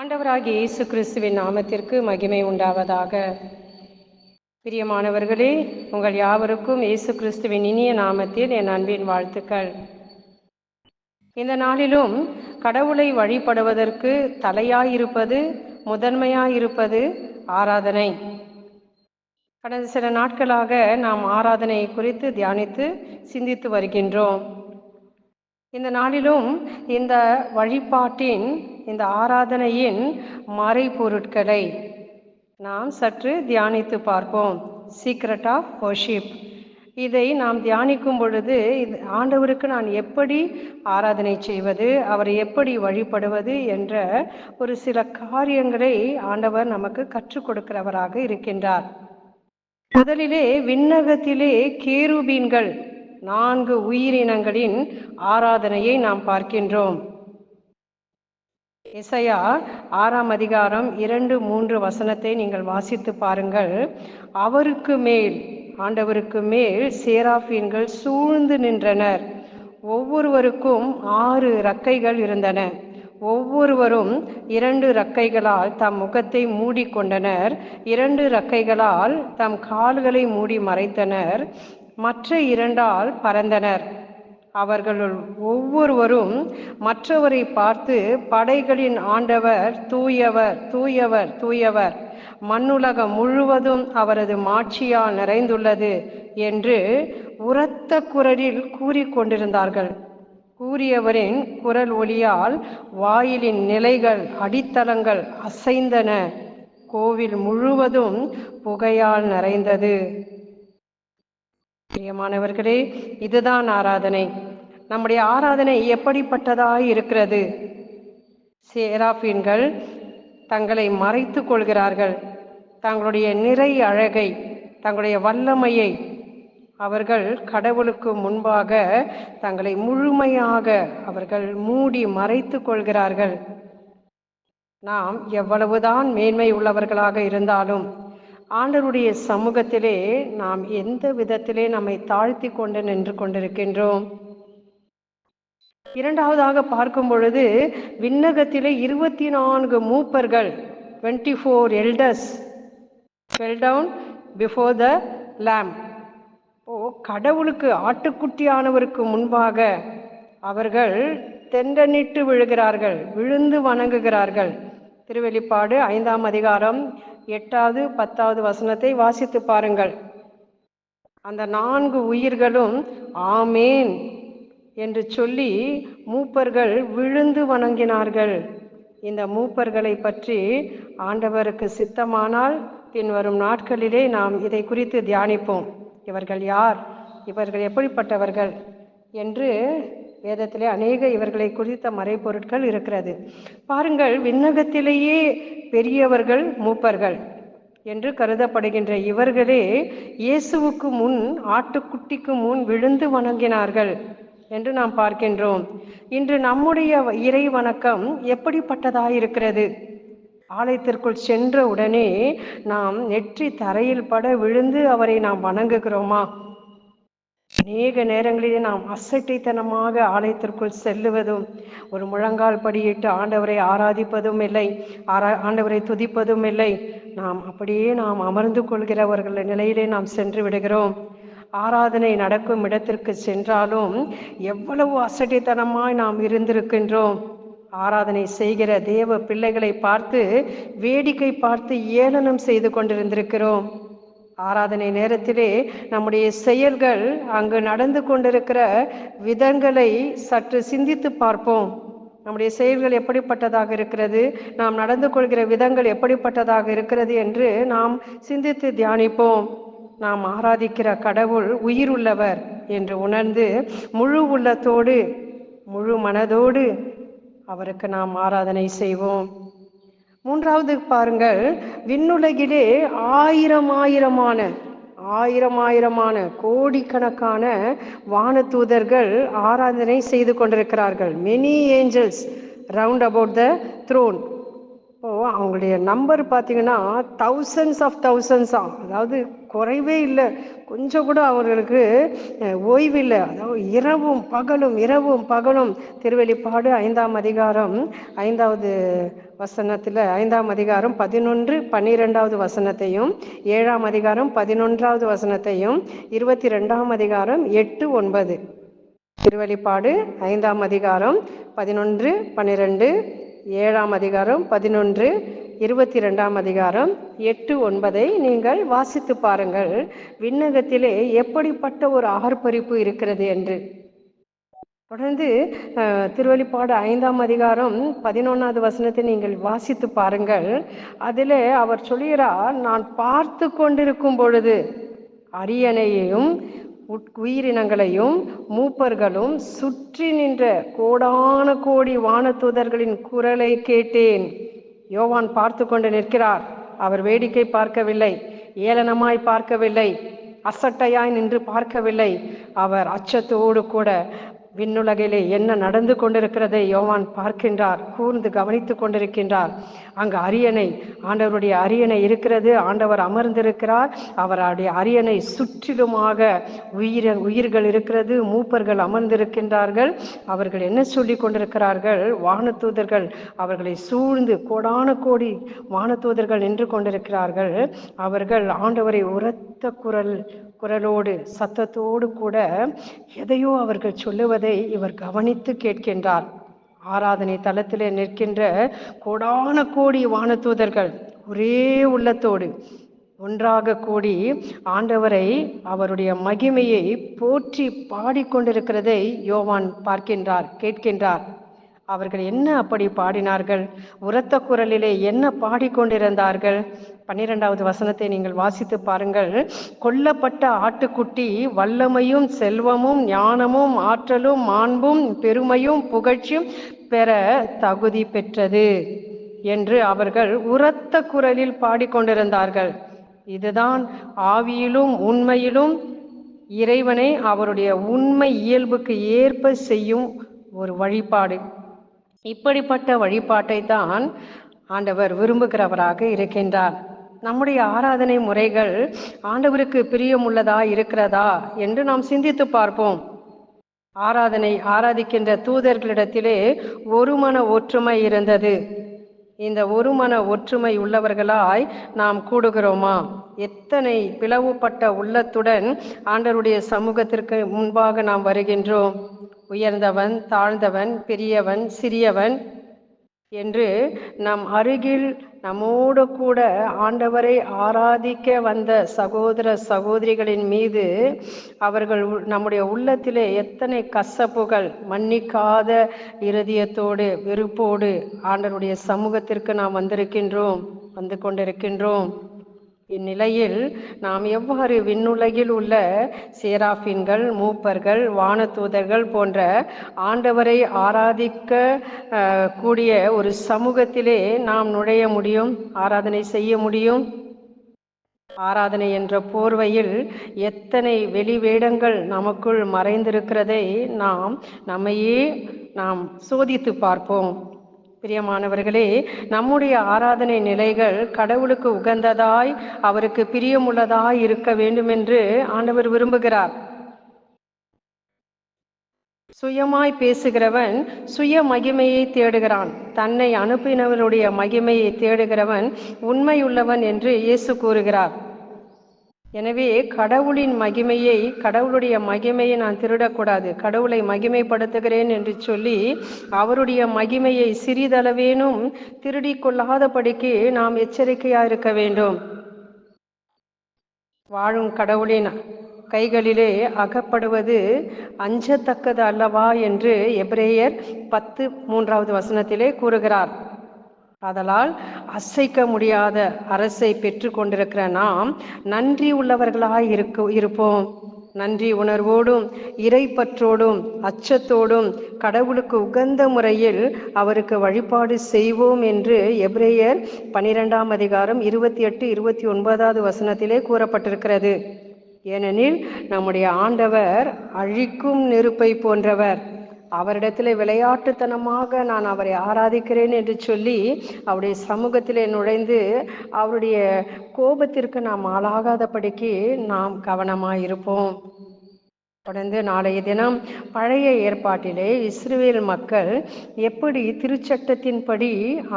ஆண்டவராகிய இயேசு கிறிஸ்துவின் நாமத்திற்கு மகிமை உண்டாவதாக. பிரியமானவர்களே உங்கள் யாவருக்கும் இயேசு கிறிஸ்துவின் இனிய நாமத்தில் என் அன்பின் வாழ்த்துக்கள். இந்த நாளிலும் கடவுளை வழிபடுவதற்கு தலையாயிருப்பது முதன்மையாயிருப்பது ஆராதனை. கடந்த சில நாட்களாக நாம் ஆராதனை குறித்து தியானித்து சிந்தித்து வருகின்றோம். இந்த நாளிலும் இந்த வழிபாட்டின் இந்த ஆராதனையின் மறைபொருட்களை நாம் சற்று தியானித்து பார்ப்போம். சீக்ரெட் ஆஃப் ஒர்ஷிப் இதை நாம் தியானிக்கும் பொழுது இது ஆண்டவருக்கு நான் எப்படி ஆராதனை செய்வது அவரை எப்படி வழிபடுவது என்ற ஒரு சில காரியங்களை ஆண்டவர் நமக்கு கற்றுக் கொடுக்கிறவராக இருக்கின்றார். முதலிலே விண்ணகத்திலே கேருபீன்கள் நான்கு உயிரினங்களின் ஆராதனையை நாம் பார்க்கின்றோம். எசையா ஆறாம் அதிகாரம் இரண்டு மூன்று வசனத்தை நீங்கள் வாசித்து பாருங்கள். அவருக்கு மேல் ஆண்டவருக்கு மேல் சேராஃபீன்கள் சூழ்ந்து நின்றனர். ஒவ்வொருவருக்கும் ஆறு இறக்கைகள் இருந்தன. ஒவ்வொருவரும் இரண்டு இறக்கைகளால் தம் முகத்தை மூடிக்கொண்டனர். இரண்டு இறக்கைகளால் தம் கால்களை மூடி மறைத்தனர். மற்ற இரண்டால் பறந்தனர். அவர்களுள் ஒவ்வொருவரும் மற்றவரை பார்த்து படைகளின் ஆண்டவர் தூயவர் தூயவர் தூயவர் மண்ணுலகம் முழுவதும் அவரது மாட்சியால் நிறைந்துள்ளது என்று உரத்த குரலில் கூறிக்கொண்டிருந்தார்கள் கூறியவரின் குரல் ஒளியால் வாயிலின் நிலைகள் அடித்தளங்கள் அசைந்தன. கோவில் முழுவதும் புகையால் நிறைந்தது. பிரியமானவர்களே இதுதான் ஆராதனை. நம்முடைய ஆராதனை எப்படிப்பட்டதாய் இருக்கிறது? சேராபீன்கள் தங்களை மறைத்து கொள்கிறார்கள். தங்களுடைய நிறை அழகை தங்களுடைய வல்லமையை அவர்கள் கடவுளுக்கு முன்பாக தங்களை முழுமையாக அவர்கள் மூடி மறைத்து கொள்கிறார்கள். நாம் எவ்வளவுதான் மேன்மை உள்ளவர்களாக இருந்தாலும் ஆண்டருடைய சமூகத்திலே நாம் எந்த விதத்திலே நம்மை தாழ்த்தி கொண்டு நின்று கொண்டிருக்கின்றோம்? இரண்டாவதாக பார்க்கும் பொழுது விண்ணகத்திலே இருபத்தி நான்கு மூப்பர்கள் twenty four elders fell down before the lamb ஓ கடவுளுக்கு ஆட்டுக்குட்டியானவருக்கு முன்பாக அவர்கள் தெண்டனிட்டு விழுகிறார்கள் விழுந்து வணங்குகிறார்கள். திருவெளிப்பாடு ஐந்தாம் அதிகாரம் எட்டாவது பத்தாவது வசனத்தை வாசித்து பாருங்கள். அந்த நான்கு உயிர்களும் ஆமேன் என்று சொல்லி மூப்பர்கள் விழுந்து வணங்கினார்கள். இந்த மூப்பர்களை பற்றி ஆண்டவருக்கு சித்தமானால் பின்வரும் நாட்களிலே நாம் இதை குறித்து தியானிப்போம். இவர்கள் யார்? இவர்கள் எப்படிப்பட்டவர்கள்? என்று வேதத்திலே அநேக இவர்களை குறித்த மறைப்பொருட்கள் இருக்கிறது. பாருங்கள் விண்ணகத்திலேயே பெரியவர்கள் மூப்பர்கள் என்று கருதப்படுகின்ற இவர்களே இயேசுவுக்கு முன் ஆட்டுக்குட்டிக்கு முன் விழுந்து வணங்கினார்கள் என்று நாம் பார்க்கின்றோம். இன்று நம்முடைய இறை வணக்கம் எப்படிப்பட்டதாயிருக்கிறது? ஆலயத்திற்குள் சென்ற உடனே நாம் நெற்றி தரையில் பட விழுந்து அவரை நாம் வணங்குகிறோமா? அநேக நேரங்களிலே நாம் அசட்டைத்தனமாக ஆலயத்திற்குள் செல்லுவதும் ஒரு முழங்கால் படியிட்டு ஆண்டவரை ஆராதிப்பதும் இல்லை ஆரா ஆண்டவரை துதிப்பதும் இல்லை. நாம் அப்படியே நாம் அமர்ந்து கொள்கிறவர்கள் நிலையிலே நாம் சென்று விடுகிறோம். ஆராதனை நடக்கும் இடத்திற்கு சென்றாலும் எவ்வளவு அசட்டித்தனமாய் நாம் இருந்திருக்கின்றோம். ஆராதனை செய்கிற தேவ பிள்ளைகளை பார்த்து வேடிக்கை பார்த்து ஏளனம் செய்து கொண்டிருந்திருக்கிறோம். ஆராதனை நேரத்திலே நம்முடைய செயல்கள் அங்கு நடந்து கொண்டிருக்கிற விதங்களை சற்று சிந்தித்து பார்ப்போம். நம்முடைய செயல்கள் எப்படிப்பட்டதாக இருக்கிறது? நாம் நடந்து கொள்கிற விதங்கள் எப்படிப்பட்டதாக இருக்கிறது என்று நாம் சிந்தித்து தியானிப்போம். நாம் ஆராதிக்கிற கடவுள் உயிர் உள்ளவர் என்று உணர்ந்து முழு உள்ளத்தோடு முழு மனதோடு அவருக்கு நாம் ஆராதனை செய்வோம். மூன்றாவது பாருங்கள். விண்ணுலகிலே ஆயிரம் ஆயிரமான ஆயிரம் ஆயிரமான கோடிக்கணக்கான வானதூதர்கள் ஆராதனை செய்து கொண்டிருக்கிறார்கள். Many angels round about the throne ஓ அவங்களுடைய நம்பர் பார்த்தீங்கன்னா தௌசண்ட்ஸ் ஆஃப் தௌசண்ட்ஸா அதாவது குறைவே இல்லை. கொஞ்சம் கூட அவர்களுக்கு ஓய்வு ஓய்வில்லை அதாவது இரவும் பகலும் இரவும் பகலும். திருவெளிப்பாடு ஐந்தாம் அதிகாரம் ஐந்தாவது வசனத்தில் ஐந்தாம் அதிகாரம் பதினொன்று பன்னிரெண்டாவது வசனத்தையும் ஏழாம் அதிகாரம் பதினொன்றாவது வசனத்தையும் இருபத்தி ரெண்டாம் அதிகாரம் எட்டு ஒன்பது. திருவழிப்பாடு ஐந்தாம் அதிகாரம் பதினொன்று பன்னிரெண்டு ஏழாம் அதிகாரம் பதினொன்று இருபத்தி ரெண்டாம் அதிகாரம் எட்டு ஒன்பதை நீங்கள் வாசித்து பாருங்கள். விண்ணகத்திலே எப்படிப்பட்ட ஒரு ஆர்ப்பரிப்பு இருக்கிறது என்று? தொடர்ந்து திருவள்ளிப்பாடு திருவெளிப்பாடு ஐந்தாம் அதிகாரம் பதினொன்றாவது வசனத்தை நீங்கள் வாசித்து பாருங்கள். அதில் அவர் சொல்கிறார் நான் பார்த்து கொண்டிருக்கும் பொழுது அரியணையையும் உயிரினங்களையும் மூப்பர்களும் சுற்றி நின்ற கோடான கோடி வானதூதர்களின் குரலை கேட்டேன். யோவான் பார்த்து கொண்டு நிற்கிறார். அவர் வேடிக்கை பார்க்கவில்லை ஏளனமாய் பார்க்கவில்லை அசட்டையாய் நின்று பார்க்கவில்லை. அவர் அச்சத்தோடு கூட விண்ணுலகிலே என்ன நடந்து கொண்டிருக்கிறதை யோவான் பார்க்கின்றார் கூர்ந்து கவனித்து கொண்டிருக்கின்றார். அங்கு அரியணை ஆண்டவருடைய அரியணை இருக்கிறது ஆண்டவர் அமர்ந்திருக்கிறார். அவருடைய அரியணை சுற்றிலுமாக உயிர் உயிர்கள் இருக்கிறது மூப்பர்கள் அமர்ந்திருக்கின்றார்கள். அவர்கள் என்ன சொல்லி கொண்டிருக்கிறார்கள்? வானத்தூதர்கள் அவர்களை சூழ்ந்து கோடான கோடி வானத்தூதர்கள் நின்று கொண்டிருக்கிறார்கள். அவர்கள் ஆண்டவரை உரத்த குரல் குரலோடு சத்தத்தோடு கூட எதையோ அவர்கள் சொல்லுவதை இவர் கவனித்து கேட்கின்றார். ஆராதனை தளத்திலே நிற்கின்ற கோடான கோடி வானதூதர்கள் ஒரே உள்ளத்தோடு ஒன்றாக கூடி ஆண்டவரை அவருடைய மகிமையை போற்றி பாடிக்கொண்டிருக்கிறதை யோவான் பார்க்கின்றார் கேட்கின்றார். அவர்கள் என்ன அப்படி பாடினார்கள்? உரத்த குரலிலே என்ன பாடிக்கொண்டிருந்தார்கள்? பன்னிரெண்டாவது வசனத்தை நீங்கள் வாசித்து பாருங்கள். கொல்லப்பட்ட ஆட்டுக்குட்டி வல்லமையும் செல்வமும் ஞானமும் ஆற்றலும் மாண்பும் பெருமையும் புகழ்ச்சியும் பெற தகுதி பெற்றது என்று அவர்கள் உரத்த குரலில் பாடிக்கொண்டிருந்தார்கள். இதுதான் ஆவியிலும் உண்மையிலும் இறைவனை அவருடைய உண்மை இயல்புக்கு ஏற்ப செய்யும் ஒரு வழிபாடு. இப்படிப்பட்ட வழிபாட்டை தான் ஆண்டவர் விரும்புகிறவராக இருக்கின்றார். நம்முடைய ஆராதனை முறைகள் ஆண்டவருக்கு பிரியமுள்ளதா இருக்கிறதா என்று நாம் சிந்தித்து பார்ப்போம். ஆராதனை ஆராதிக்கின்ற தூதர்களிடத்திலே ஒரு மன ஒற்றுமை இருந்தது. இந்த ஒரு மன ஒற்றுமை உள்ளவர்களாய் நாம் கூடுகிறோமா? எத்தனை பிளவுபட்ட உள்ளத்துடன் ஆண்டவருடைய சமூகத்திற்கு முன்பாக நாம் வருகின்றோம்? உயர்ந்தவன் தாழ்ந்தவன் பெரியவன் சிறியவன் என்று நம் அருகில் நம்மோடு கூட ஆண்டவரை ஆராதிக்க வந்த சகோதர சகோதரிகளின் மீது அவர்கள் நம்முடைய உள்ளத்திலே எத்தனை கசப்புகள் மன்னிக்காத இருதயத்தோடு வெறுப்போடு ஆண்டருடைய சமூகத்திற்கு நாம் வந்திருக்கின்றோம் வந்து கொண்டிருக்கின்றோம். இந்நிலையில் நாம் எவ்வாறு விண்ணுலகில் உள்ள சேராஃபின்கள் மூப்பர்கள் வானதூதர்கள் போன்ற ஆண்டவரை ஆராதிக்க கூடிய ஒரு சமூகத்திலே நாம் நுழைய முடியும் ஆராதனை செய்ய முடியும்? ஆராதனை என்ற போர்வையில் எத்தனை வெளி வேடங்கள் நமக்குள் மறைந்திருக்கிறதை நாம் நம்மையே நாம் சோதித்து பார்ப்போம். பிரியமானவர்களே நம்முடைய ஆராதனை நிலைகள் கடவுளுக்கு உகந்ததாய் அவருக்கு பிரியமுள்ளதாய் இருக்க வேண்டும் என்று ஆண்டவர் விரும்புகிறார். சுயமாய் பேசுகிறவன் சுய மகிமையை தேடுகிறான். தன்னை அனுப்பினவருடைய மகிமையை தேடுகிறவன் உண்மையுள்ளவன் என்று இயேசு கூறுகிறார். எனவே கடவுளின் மகிமையை கடவுளுடைய மகிமையை நான் திருடக்கூடாது. கடவுளை மகிமைப்படுத்துகிறேன் என்று சொல்லி அவருடைய மகிமையை சிறிதளவேனும் திருடிக் கொள்ளாதபடிக்கு நாம் எச்சரிக்கையாக இருக்க வேண்டும். வாழும் கடவுளின் கைகளிலே அகப்படுவது அஞ்சத்தக்கது அல்லவா என்று எப்ரேயர் பத்து மூன்றாவது வசனத்திலே கூறுகிறார். அதலால் அசைக்க முடியாத அரசை பெற்று கொண்டிருக்கிற நாம் நன்றி உள்ளவர்களாய் இருக்க இருப்போம். நன்றி உணர்வோடும் இறைப்பற்றோடும் அச்சத்தோடும் கடவுளுக்கு உகந்த முறையில் அவருக்கு வழிபாடு செய்வோம் என்று எப்ரேயர் பனிரெண்டாம் அதிகாரம் இருபத்தி எட்டு இருபத்தி ஒன்பதாவது வசனத்திலே கூறப்பட்டிருக்கிறது. ஏனெனில் நம்முடைய ஆண்டவர் அழிக்கும் நெருப்பை போன்றவர். அவரிடத்தில் விளையாட்டுத்தனமாக நான் அவரை ஆராதிக்கிறேன் என்று சொல்லி அவருடைய சமூகத்திலே நுழைந்து அவருடைய கோபத்திற்கு நாம் ஆளாகாதபடிக்கு நாம் கவனமாக இருப்போம் தொடர்ந்து நாளைய தினம் பழைய ஏற்பாட்டிலே இஸ்ரேல் மக்கள் எப்படி திருச்சட்டத்தின்படி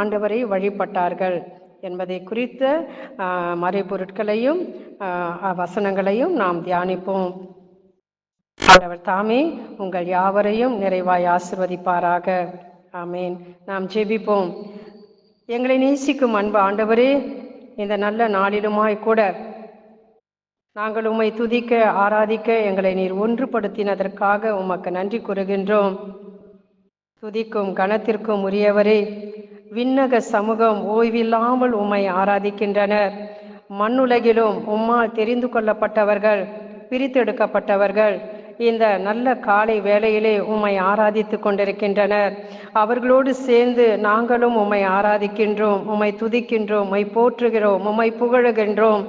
ஆண்டவரை வழிபட்டார்கள் என்பதை குறித்த மறைபொருட்களையும் வசனங்களையும் நாம் தியானிப்போம். ஆண்டவர் தாமே உங்கள் யாவரையும் நிறைவாய் ஆசிர்வதிப்பாராக. ஆமேன். நாம் ஜெபிப்போம். எங்களை நேசிக்கும் அன்பு ஆண்டவரே இந்த நல்ல நாளிலுமாய் கூட நாங்கள் உம்மை துதிக்க ஆராதிக்க எங்களை நீர் ஒன்றுபடுத்தினதற்காக உமக்கு நன்றி கூறுகின்றோம். துதிக்கும் கணத்திற்கும் உரியவரே விண்ணக சமூகம் ஓய்வில்லாமல் உம்மை ஆராதிக்கின்றனர். மண்ணுலகிலும் உம்மால் தெரிந்து கொள்ளப்பட்டவர்கள் பிரித்தெடுக்கப்பட்டவர்கள் இந்த நல்ல காலை வேளையிலே உம்மை ஆராதித்து கொண்டிருக்கின்றனர். அவர்களோடு சேர்ந்து நாங்களும் உம்மை ஆராதிக்கின்றோம் உம்மை துதிக்கின்றோம் உம்மை போற்றுகிறோம் உம்மை புகழுகின்றோம்.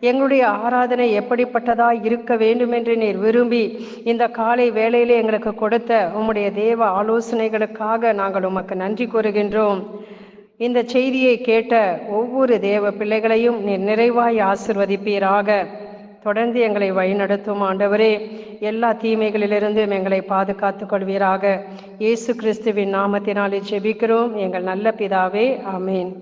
எங்களுடைய ஆராதனை எப்படிப்பட்டதாக இருக்க வேண்டும் என்று நீர் விரும்பி இந்த காலை வேளையிலே எங்களுக்கு கொடுத்த உம்முடைய தேவ ஆலோசனைகளுக்காக நாங்கள் உமக்கு நன்றி கூறுகின்றோம். இந்த செய்தியை கேட்ட ஒவ்வொரு தேவ பிள்ளைகளையும் நீர் நிறைவாய் ஆசிர்வதிப்பீராக. தொடர்ந்து எங்களை வழிநடத்தும் ஆண்டவரே. எல்லா தீமைகளிலிருந்தும் எங்களை பாதுகாத்துக் கொள்வீராக இயேசு கிறிஸ்துவின் நாமத்தினாலே செபிக்கிறோம் எங்கள் நல்ல பிதாவே அமேன்